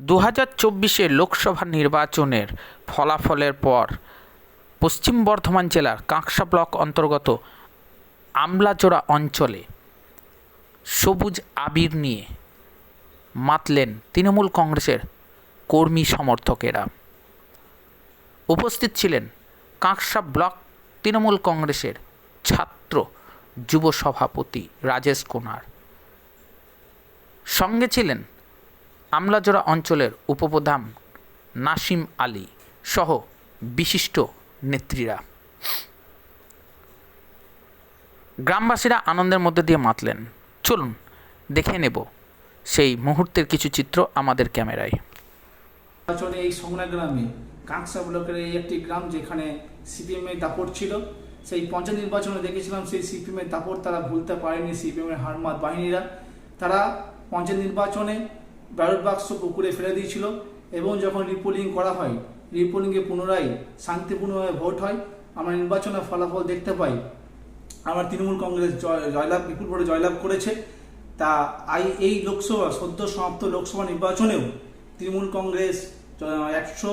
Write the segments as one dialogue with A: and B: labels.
A: দু হাজার চব্বিশে লোকসভা নির্বাচনের ফলাফলের পর পশ্চিম বর্ধমান জেলার কাঁকসা ব্লক অন্তর্গত আমলাচোড়া অঞ্চলে সবুজ আবির নিয়ে মাতলেন তৃণমূল কংগ্রেসের কর্মী সমর্থকেরা। উপস্থিত ছিলেন কাঁকসা ব্লক তৃণমূল কংগ্রেসের ছাত্র যুব সভাপতি রাজেশ কুমার সঙ্গে ছিলেন আমলাজোড়া অঞ্চলের উপপ্রধান নাসিম আলী সহ বিশিষ্ট নেত্রীরা। গ্রামবাসীরা আনন্দের মধ্যে দিয়ে মাতলেন। চলুন, দেখে নেব সেই মুহূর্তের কিছু চিত্র আমাদের ক্যামেরায়।
B: এই সংগ্রা গ্রামে কাঁকসা ব্লকের এই একটি গ্রাম যেখানে সিপিএমের দাপট ছিল, সেই পঞ্চায়েত নির্বাচনে দেখেছিলাম সেই সিপিএমের দাপট তারা ভুলতে পারেনি সিপিএমের হারমাত বাহিনীরা। তারা পঞ্চায়েত নির্বাচনে ব্যালট বাক্স পুকুরে ফেলে দিয়েছিল এবং যখন রিপোলিং করা হয়, রিপোলিংয়ে পুনরায় শান্তিপূর্ণভাবে ভোট হয়, আমরা নির্বাচনের ফলাফল দেখতে পাই। আমার তৃণমূল কংগ্রেস জয়, জয়লাভ, বিপুল ভোটে জয়লাভ করেছে। তা আই, এই লোকসভা, সদ্য সমাপ্ত লোকসভা নির্বাচনেও তৃণমূল কংগ্রেস একশো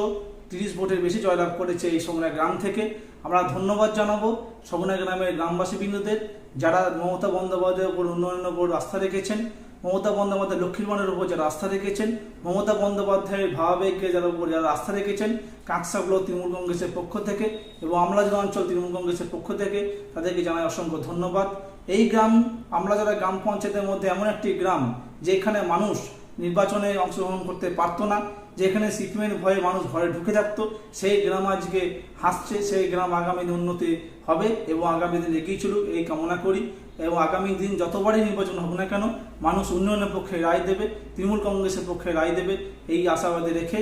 B: তিরিশ ভোটের বেশি জয়লাভ করেছে এই সমনা গ্রাম থেকে। আমরা ধন্যবাদ জানাব সমনা গ্রামের গ্রামবাসী বিন্দুদের যারা মমতা বন্দ্যোপাধ্যায়ের উপর উন্নয়নের উপর আস্থা রেখেছেন। মমতা বন্দ্যোপাধ্যায় লক্ষ্মীরমণের উপর যারা আস্থা রেখেছেন, মমতা বন্দ্যোপাধ্যায়ের ভাবাবেগকে যারা উপর যারা আস্থা রেখেছেন, কাঁকসা ব্লক তৃণমূল কংগ্রেসের পক্ষ থেকে এবং আমলাজ অঞ্চল তৃণমূল কংগ্রেসের পক্ষ থেকে তাদেরকে জানাই অসংখ্য ধন্যবাদ। এই গ্রাম আমলাজোড়া গ্রাম পঞ্চায়েতের মধ্যে এমন একটি গ্রাম যেখানে মানুষ নির্বাচনে অংশগ্রহণ করতে পারতো না, যেখানে সিপিএমের ভয়ে মানুষ ঘরে ঢুকে থাকতো সেই গ্রাম আজকে হাসছে, সেই গ্রাম আগামী দিন উন্নতি হবে এবং আগামী দিন এগিয়ে চলুক, এই কামনা করি। এবং আগামী দিন যতবারই নির্বাচন হোক না কেন, মানুষ উন্নয়নের পক্ষে রায় দেবে, তৃণমূল কংগ্রেসের পক্ষে রায় দেবে, এই আশাবাদে রেখে